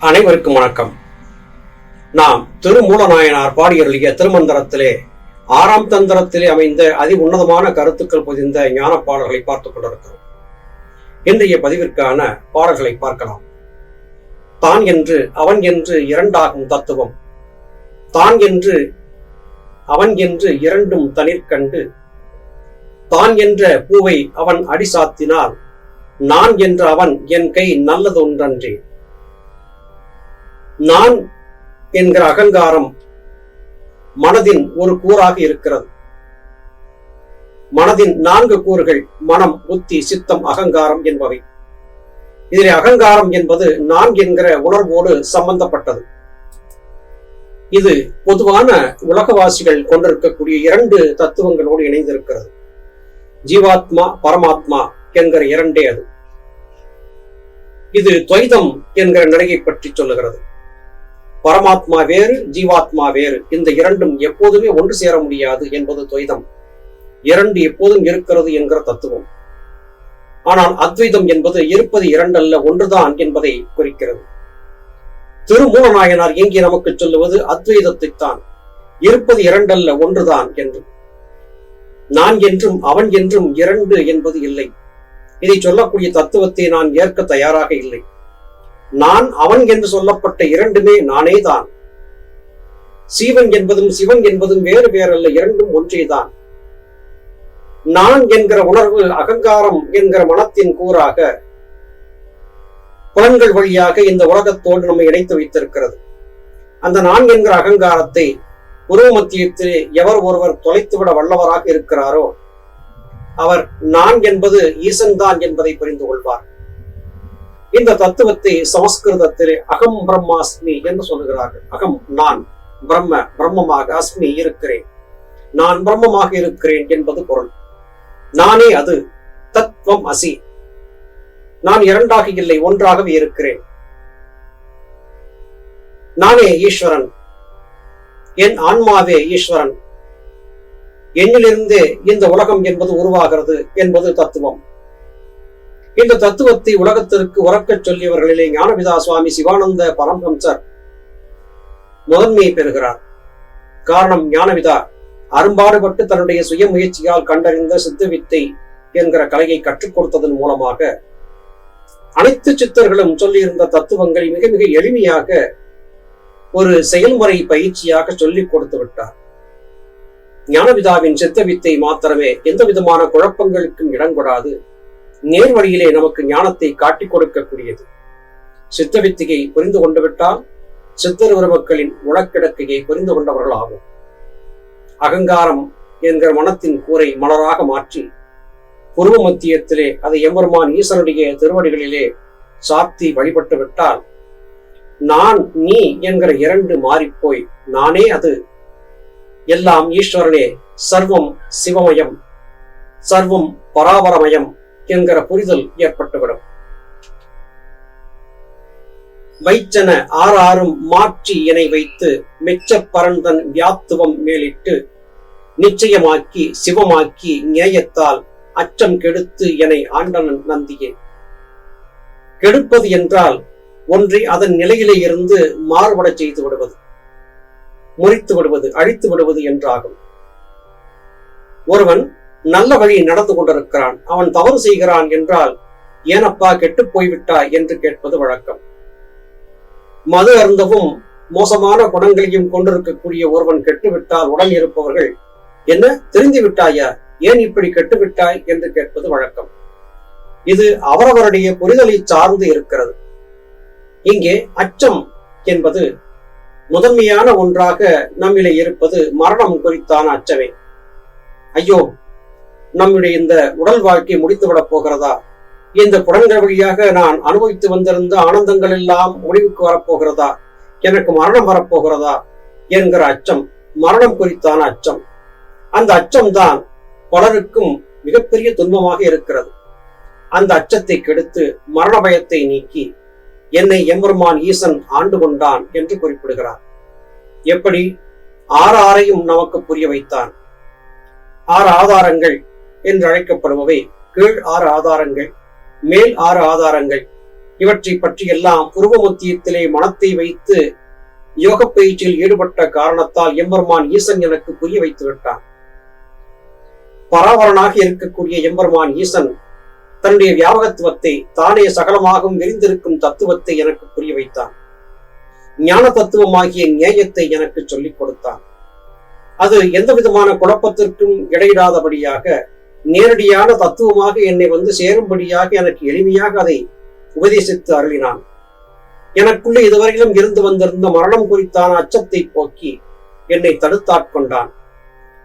அனைவருக்கும் வணக்கம். நாம் திருமூலநாயனார் பாடியருளிய திருமந்திரத்திலே ஆறாம் தந்திரத்திலே அமைந்த அதி உன்னதமான கருத்துக்கள் பொதிந்த ஞான பாடல்களை பார்த்துக் கொண்டிருக்கிறோம். இன்றைய பதிவிற்கான பாடல்களை பார்க்கலாம். தான் என்று அவன் என்று இரண்டாகும் தத்துவம். தான் என்று அவன் என்று இரண்டும் தனிற்கண்டு தான் என்ற பூவை அவன் அடி சாத்தினால் நான் என்ற அவன் என் கை நல்லதொன்றன்றே. நான் என்கிற அகங்காரம் மனதின் ஒரு கூறாக இருக்கிறது. மனதின் நான்கு கூறுகள் மனம் புத்தி சித்தம் அகங்காரம் என்பவை. இதில் அகங்காரம் என்பது நான் என்கிற உணர்வோடு சம்பந்தப்பட்டது. இது பொதுவான உலகவாசிகள் கொண்டிருக்கக்கூடிய இரண்டு தத்துவங்களோடு இணைந்திருக்கிறது. ஜீவாத்மா பரமாத்மா என்கிற இரண்டே அது. இது துவைதம் என்கிற நிலையை பற்றி சொல்லுகிறது. பரமாத்மா வேறு ஜீவாத்மா வேறு. இந்த இரண்டும் எப்போதுமே ஒன்று சேர முடியாது என்பது துவைதம். இரண்டு எப்போதும் இருக்கிறது என்கிற தத்துவம். ஆனால் அத்வைதம் என்பது இருப்பது இரண்டல்ல ஒன்றுதான் என்பதை குறிக்கிறது. திருமூலநாயனார் இங்கே நமக்கு சொல்லுவது அத்வைதத்தைத்தான். இருப்பது இரண்டல்ல ஒன்றுதான் என்று. நான் என்றும் அவன் என்றும் இரண்டு என்பது இல்லை. இதை சொல்லக்கூடிய தத்துவத்தை நான் ஏற்க தயாராக இல்லை. நான் அவன் என்று சொல்லப்பட்ட இரண்டுமே நானே தான் சீவன் என்பதும் சிவன் என்பதும் வேறு வேறல்ல இரண்டும் ஒன்றேதான். நான் என்கிற உணர்வு அகங்காரம் என்கிற மனத்தின் கூறாக புலன்கள் வழியாக இந்த உலகத்தோடு நம்மை இணைத்து வைத்திருக்கிறது. அந்த நான் என்கிற அகங்காரத்தை உருவ மத்தியத்தில் எவர் ஒருவர் தொலைத்துவிட வல்லவராக இருக்கிறாரோ அவர் நான் என்பது ஈசன் தான் என்பதை புரிந்து கொள்வார். இந்த தத்துவத்தை சமஸ்கிருதத்திலே அகம் பிரம்மாஸ்மி என்று சொல்லுகிறார்கள். அகம் நான் பிரம்ம பிரம்மமாக அஸ்மி இருக்கிறேன். நான் பிரம்மமாக இருக்கிறேன் என்பது பொருள். நானே அது தத்துவம் அசி. நான் இரண்டாக இல்லை ஒன்றாகவே இருக்கிறேன். நானே ஈஸ்வரன். என் ஆன்மாவே ஈஸ்வரன். என்னிலிருந்தே இந்த உலகம் என்பது உருவாகிறது என்பது தத்துவம். இந்த தத்துவத்தை உலகத்திற்கு உறக்கச் சொல்லியவர்களிலே ஞானபிதா சுவாமி சிவானந்த பரமஹம்சர் முதன்மையை பெறுகிறார். காரணம் ஞானவிதா அரும்பாடுபட்டு தன்னுடைய சுய முயற்சியால் கண்டறிந்த சித்த வித்தை என்கிற கலையை கற்றுக் கொடுத்ததன் மூலமாக அனைத்து சித்தர்களும் சொல்லியிருந்த தத்துவங்களை மிக மிக எளிமையாக ஒரு செயல்முறை பயிற்சியாக சொல்லிக் கொடுத்து விட்டார். ஞானவிதாவின் சித்த வித்தை மாத்திரமே எந்த விதமான குழப்பங்களுக்கும் இடம் கொடாது நேர் வழியிலே நமக்கு ஞானத்தை காட்டிக் கொடுக்கக்கூடியது. சித்த வித்தியை புரிந்து கொண்டு விட்டால் சித்தர் உறவுகளின் உலக்கிடக்கையை புரிந்து கொண்டவர்களாகும். அகங்காரம் என்கிற மனத்தின் கூரை மலராக மாற்றி புருவ மத்தியத்திலே அதை எம்பெருமான் ஈசனுடைய திருவடிகளிலே சாத்தி வழிபட்டு விட்டால் நான் நீ என்கிற இரண்டு மாறிப்போய் நானே அது. எல்லாம் ஈஸ்வரனே சர்வம் சிவமயம் சர்வம் பராபரமயம் என்கிற புரிதல் ஏற்பட்டுவிடும். வைச்சன ஆறாறும் மாற்றி இணை வைத்து மெச்ச பரந்தன் வியாத்துவம் மேலிட்டு நிச்சயமாக்கி சிவமாக்கி நியாயத்தால் அச்சம் கெடுத்து என ஆண்டனன் நந்தியே. கெடுப்பது என்றால் ஒன்றை அதன் நிலையிலே இருந்து மாறுபட செய்து விடுவது முறித்து விடுவது அழித்து விடுவது என்றாகும். ஒருவன் நல்ல வழி நடந்து கொண்டிருக்கிறான். அவன் தவறு செய்கிறான் என்றால் ஏனப்பா கெட்டு போய்விட்டாய்? என்று கேட்பது வழக்கம். மது அருந்தவும் மோசமான குணங்களையும் கொண்டிருக்கக்கூடிய ஒருவன் கெட்டுவிட்டால் உடன் இருப்பவர்கள் என்ன தெரிந்து விட்டாயா? ஏன் இப்படி கெட்டுவிட்டாய்? என்று கேட்பது வழக்கம். இது அவரவருடைய புரிதலை சார்ந்து இருக்கிறது. இங்கே அச்சம் என்பது முதன்மையான ஒன்றாக நம்மிலே இருப்பது மரணம் குறித்தான அச்சமே. ஐயோ நம்முடைய இந்த உடல் வாழ்க்கை முடித்துவிடப் போகிறதா? இந்த புலன்கள் வழியாக நான் அனுபவித்து வந்திருந்த ஆனந்தங்கள் எல்லாம் முடிவுக்கு வரப்போகிறதா? எனக்கு மரணம் வரப்போகிறதா? என்கிற அச்சம் மரணம் குறித்தான அச்சம். அந்த அச்சம்தான் பலருக்கும் மிகப்பெரிய துன்பமாக இருக்கிறது. அந்த அச்சத்தை கெடுத்து மரண பயத்தை நீக்கி என்னை எம்பெருமான் ஈசன் ஆண்டு கொண்டான் என்று குறிப்பிடுகிறார். எப்படி? ஆறு ஆறையும் நமக்கு புரிய வைத்தான். ஆறு ஆதாரங்கள் என்று அழைக்கப்படுபவை கீழ் ஆறு ஆதாரங்கள் மேல் ஆறு ஆதாரங்கள். இவற்றை பற்றியெல்லாம் எல்லாம் புருவமத்தியத்திலே மனத்தை வைத்து யோக பயிற்சியில் ஈடுபட்ட காரணத்தால் எம்பெருமான் ஈசன் எனக்கு புரிய வைத்து விட்டான் பராவரனாக இருக்கக்கூடிய எம்பெருமான் ஈசன் தன்னுடைய வியாபகத்துவத்தை தானே சகலமாகவும் விரிந்திருக்கும் தத்துவத்தை எனக்கு புரிய வைத்தான். ஞான தத்துவமாகிய நியாயத்தை எனக்கு சொல்லிக் கொடுத்தான். அது எந்த விதமான குழப்பத்திற்கும் இடையிடாதபடியாக நேரடியான தத்துவமாக என்னை வந்து சேரும்படியாக எனக்கு எளிமையாக அதை உபதேசித்து அருளினான். எனக்குள்ளே இதுவரையிலும் இருந்து வந்திருந்த மரணம் குறித்தான அச்சத்தை போக்கி என்னை தடுத்தாட்கொண்டான்.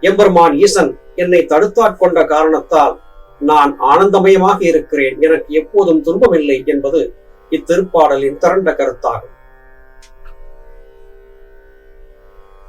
எம்பெருமான் ஈசன் என்னை தடுத்தாட்கொண்ட காரணத்தால் நான் ஆனந்தமயமாக இருக்கிறேன். எனக்கு எப்போதும் துன்பமில்லை என்பது இத்திருப்பாடலின் திரண்ட கருத்தாகும்.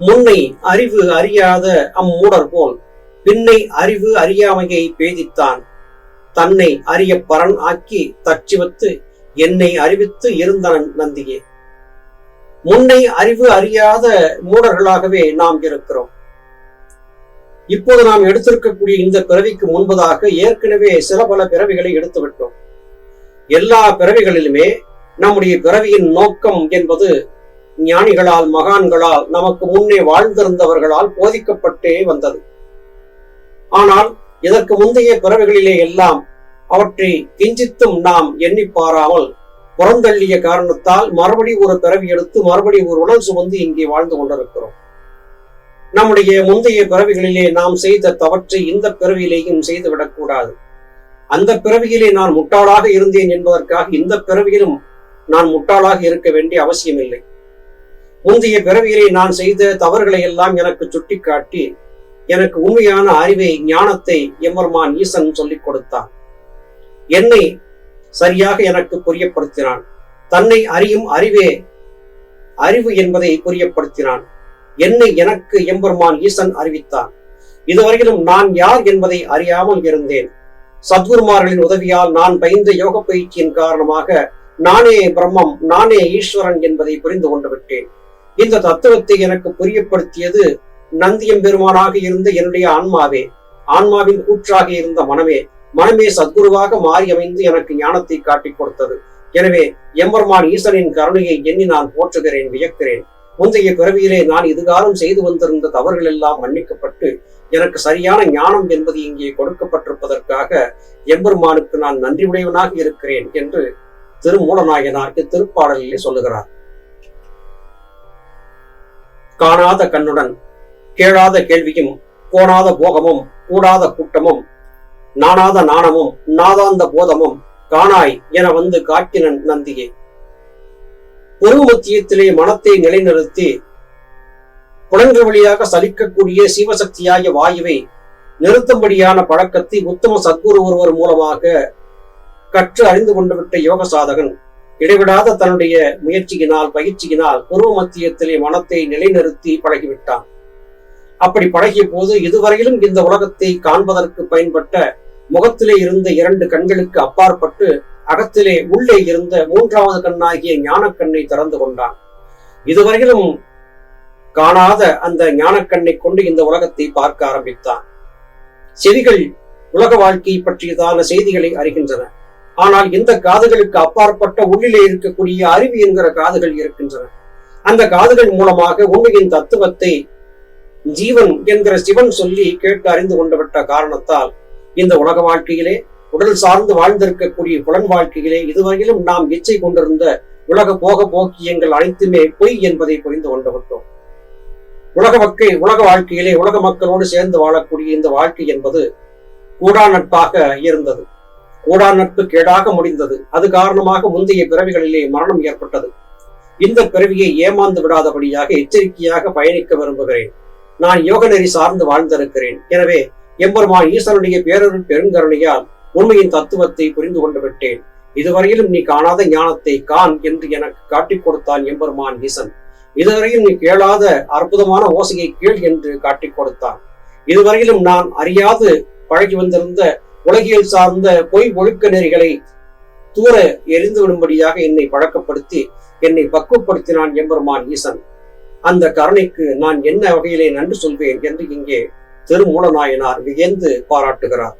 முன்னை அறிவு அறியாத அம்மூடர் போல் பின்னை அறிவு அறியாமையை பேதித்தான். தன்னை அறிய பரன் ஆக்கி தச்சிவத்து என்னை அறிவித்து இருந்தனன் நந்தியே. முன்னை அறிவு அறியாத மூடர்களாகவே நாம் இருக்கிறோம். இப்போது நாம் எடுத்திருக்கக்கூடிய இந்த பிறவிக்கு முன்பதாக ஏற்கனவே சில பல பிறவிகளை எடுத்துவிட்டோம். எல்லா பிறவிகளிலுமே நம்முடைய பிறவியின் நோக்கம் என்பது ஞானிகளால் மகான்களால் நமக்கு முன்னே வாழ்ந்திருந்தவர்களால் போதிக்கப்பட்டே வந்தது. ஆனால் இதற்கு முந்தைய பிறவிகளிலே எல்லாம் அவற்றை கிஞ்சித்தும் நாம் எண்ணி பாராமல் புறந்தள்ளிய காரணத்தால் மறுபடி ஒரு பிறவி எடுத்து மறுபடி ஒரு உடல் சுமந்து இங்கே வாழ்ந்து கொண்டிருக்கிறோம். நம்முடைய முந்தைய பிறவிகளிலே நாம் செய்த தவற்றை இந்த பிறவியிலேயும் செய்துவிடக்கூடாது அந்த பிறவியிலே நான் முட்டாளாக இருந்தேன் என்பதற்காக இந்த பிறவியிலும் நான் முட்டாளாக இருக்க வேண்டிய அவசியமில்லை. முந்தைய பிறவியிலே நான் செய்த தவறுகளை எல்லாம் எனக்கு சுட்டிக்காட்டி எனக்கு உண்மையான அறிவை ஞானத்தை எம்பெருமான் ஈசன் சொல்லிக் கொடுத்தான். என்னை சரியாக எனக்கு புரியப்படுத்தினான். தன்னை அறியும் அறிவே அறிவு என்பதை புரியப்படுத்தினான். என்னை எனக்கு எம்பெருமான் ஈசன் அறிவித்தான். இதுவரையிலும் நான் யார் என்பதை அறியாமல் இருந்தேன். சத்குருமார்களின் உதவியால் நான் பயந்த யோக பயிற்சியின் காரணமாக நானே பிரம்மம் நானே ஈஸ்வரன் என்பதை புரிந்து கொண்டு விட்டேன். இந்த தத்துவத்தை எனக்கு புரியப்படுத்தியது நந்தியம் பெருமானாக இருந்த என்னுடைய ஆன்மாவே ஆன்மாவின் கூற்றாக இருந்த மனமே மனமே சத்குருவாக மாறி அமைந்து எனக்கு ஞானத்தை காட்டிக் கொடுத்தது. எனவே எம்பெருமான் ஈசனின் கருணையை எண்ணி நான் போற்றுகிறேன் வியக்கிறேன். முந்தைய பிறவியிலே நான் இதுகாலம் செய்து வந்திருந்த தவறுகள் எல்லாம் மன்னிக்கப்பட்டு எனக்கு சரியான ஞானம் என்பது இங்கே கொடுக்கப்பட்டிருப்பதற்காக எம்பெருமானுக்கு நான் நன்றி உடையவனாக இருக்கிறேன் என்று திருமூலநாயனார் இத்திருப்பாடலிலே சொல்லுகிறார். காணாத கண்ணுடன் கேளாத கேள்வியும் கோணாத போகமும் கூடாத கூட்டமும் நாணாத நாணமும் நாதாந்த போதமும் காணாய் என வந்து காட்டினன் நந்தியே. பெருமத்தியத்திலே மனத்தை நிலைநிறுத்தி புலன்கள் வழியாக சலிக்கக்கூடிய சிவசக்தியாகிய வாயுவை நிறுத்தும்படியான பழக்கத்தை உத்தம சத்குரு ஒருவர் மூலமாக கற்று அறிந்து கொண்டுவிட்ட யோக சாதகன் இடைவிடாத தன்னுடைய முயற்சியினால் பயிற்சியினால் குருவ மத்தியத்திலே மனத்தை நிலைநிறுத்தி பழகிவிட்டான். அப்படி பழகிய போது இதுவரையிலும் இந்த உலகத்தை காண்பதற்கு பயன்பட்ட முகத்திலே இருந்த இரண்டு கண்களுக்கு அப்பாற்பட்டு அகத்திலே உள்ளே இருந்த மூன்றாவது கண்ணாகிய ஞானக்கண்ணை திறந்து கொண்டான். இதுவரையிலும் காணாத அந்த ஞானக்கண்ணை கொண்டு இந்த உலகத்தை பார்க்க ஆரம்பித்தான். செவிகள் உலக வாழ்க்கை பற்றியதான செய்திகளை அறிகின்றன. ஆனால் இந்த காதுகளுக்கு அப்பாற்பட்ட உள்ளிலே இருக்கக்கூடிய அறிவு என்கிற காதுகள் இருக்கின்றன. அந்த காதுகள் மூலமாக உண்மையின் தத்துவத்தை ஜீவன் என்கிற சிவன் சொல்லி கேட்டு அறிந்து கொண்டுவிட்ட காரணத்தால் இந்த உலக வாழ்க்கையிலே உடல் சார்ந்து வாழ்ந்திருக்கக்கூடிய புலன் வாழ்க்கையிலே இதுவரையிலும் நாம் இச்சை கொண்டிருந்த உலக போக போக்கியங்கள் அனைத்துமே பொய் என்பதை புரிந்து கொண்டு விட்டோம். உலக மக்கள் உலக வாழ்க்கையிலே உலக மக்களோடு சேர்ந்து வாழக்கூடிய இந்த வாழ்க்கை என்பது கூடா நட்பாக இருந்தது. கூடா நட்பு கேடாக முடிந்தது. அது காரணமாக முந்தைய பிறவிகளிலே மரணம் ஏற்பட்டது. இந்த பிறவியை ஏமாந்து விடாதபடியாக எச்சரிக்கையாக பயணிக்க விரும்புகிறேன். நான் யோக நெறி சார்ந்து வாழ்ந்திருக்கிறேன். எனவே எம்பெருமான் ஈசனுடைய பேரருள் பெருங்கருணையால் உண்மையின் தத்துவத்தை புரிந்து கொண்டு விட்டேன். இதுவரையிலும் நீ காணாத ஞானத்தை கான் என்று எனக்கு காட்டிக் கொடுத்தான் எம்பெருமான் ஈசன். இதுவரையும் நீ கேளாத அற்புதமான ஓசையை கேள் என்று காட்டிக் கொடுத்தான். இதுவரையிலும் நான் அறியாது பழகி வந்திருந்த உலகியல் சார்ந்த பொய் ஒழுக்க நெறிகளை தூர எரிந்து விடும்படியாக என்னை பழக்கப்படுத்தி என்னை பக்குவப்படுத்தினான் எம்பெருமான் ஈசன். அந்த கருணைக்கு நான் என்ன வகையிலே நன்றி சொல்வேன் என்று இங்கே திருமூலநாயனார் வியந்து பாராட்டுகிறார்.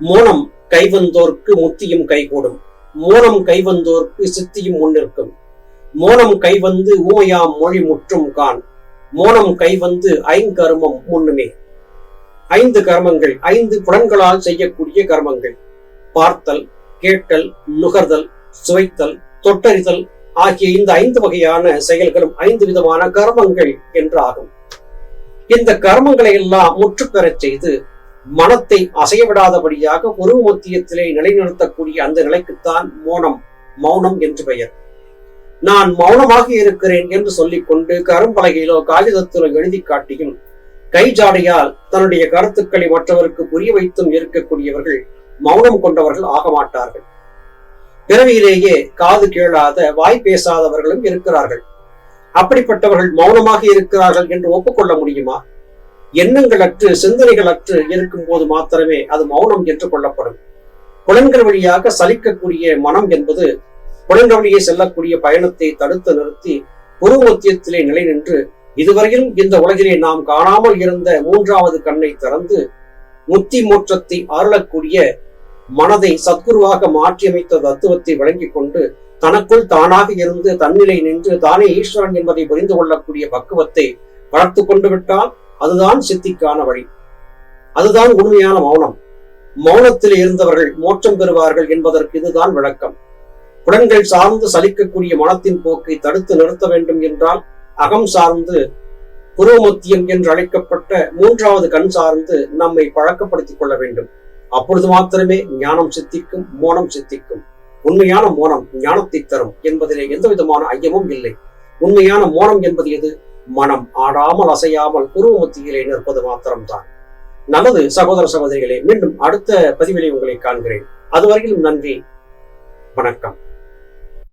மோனம் கைவந்தோர்க்கு முத்தியும் கைகூடும். மோனம் கைவந்தோர்க்கு சித்தியும் முன்னிற்கும். மோனம் கைவந்து ஊமையாம் மொழி முற்றும் கான். மோனம் கைவந்து ஐங்கருமம் முன்னுமே. ஐந்து கர்மங்கள் ஐந்து புலன்களால் செய்யக்கூடிய கர்மங்கள். பார்த்தல் கேட்டல் நுகர்தல் சுவைத்தல் தொட்டறிதல் ஆகிய இந்த ஐந்து வகையான செயல்களும் ஐந்து விதமான கர்மங்கள் என்று ஆகும் இந்த கர்மங்களை எல்லாம் முற்றுப்பெறச் செய்து மனத்தை அசையவிடாதபடியாக ஒரு மத்தியத்திலே நிலைநிறுத்தக்கூடிய அந்த நிலைக்குத்தான் மோனம் மௌனம் என்று பெயர். நான் மௌனமாக இருக்கிறேன் என்று சொல்லிக்கொண்டு கரும்பலகையிலோ காகிதத்திலோ எழுதி காட்டியும் கைஜாடையால் தன்னுடைய கருத்துக்களை மற்றவருக்கு புரிய வைத்தும் இருக்கக்கூடியவர்கள் மௌனம் கொண்டவர்கள் ஆக மாட்டார்கள் பிறவியிலேயே காது கேளாத வாய் பேசாதவர்களும் இருக்கிறார்கள். அப்படிப்பட்டவர்கள் மௌனமாக இருக்கிறார்கள் என்று ஒப்புக்கொள்ள முடியுமா? எண்ணங்கள் அற்று சிந்தனைகள் அற்று இருக்கும் போது மாத்திரமே அது மௌனம் என்று கொள்ளப்படும். புலன்கள் வழியாக சலிக்கக்கூடிய மனம் என்பது புலன்கள் வழியே செல்லக்கூடிய பயணத்தை தடுத்து நிறுத்தி புருவத்தியத்திலே நிலை நின்று இதுவரையிலும் இந்த உலகிலே நாம் காணாமல் இருந்த மூன்றாவது கண்ணை திறந்து முத்தி மோற்றத்தை அருளக்கூடிய மனதை சத்குருவாக மாற்றியமைத்த தத்துவத்தை வழங்கிக் கொண்டு தனக்குள் தானாக இருந்து தன்னிலை நின்று தானே ஈஸ்வரன் என்பதை புரிந்து கொள்ளக்கூடிய பக்குவத்தை வளர்த்து கொண்டு விட்டால் அதுதான் சித்திக்கான வழி. அதுதான் உண்மையான மௌனம். மௌனத்தில் இருந்தவர்கள் மோட்சம் பெறுவார்கள் என்பதற்கு இதுதான் விளக்கம். புலன்கள் சார்ந்து சலிக்கக்கூடிய மனத்தின் போக்கை தடுத்து நிறுத்த வேண்டும் என்றால் அகம் சார்ந்து புரோமத்தியம் என்று அழைக்கப்பட்ட மூன்றாவது கண் சார்ந்து நம்மை பழக்கப்படுத்திக் கொள்ள வேண்டும். அப்பொழுது மாத்திரமே ஞானம் சித்திக்கும் மோனம் சித்திக்கும். உண்மையான மோனம் ஞானத்தை தரும் என்பதிலே எந்த விதமான ஐயமும் இல்லை. உண்மையான மோனம் என்பது எது? மனம். ஆடாமல் அசையாமல் குருவ மத்தியிலே நிற்பது மாத்திரம்தான். நல்லது சகோதர சகோதரிகளே மீண்டும் அடுத்த பதிவிலே உங்களை காண்கிறேன். அதுவரையிலும் நன்றி. வணக்கம்.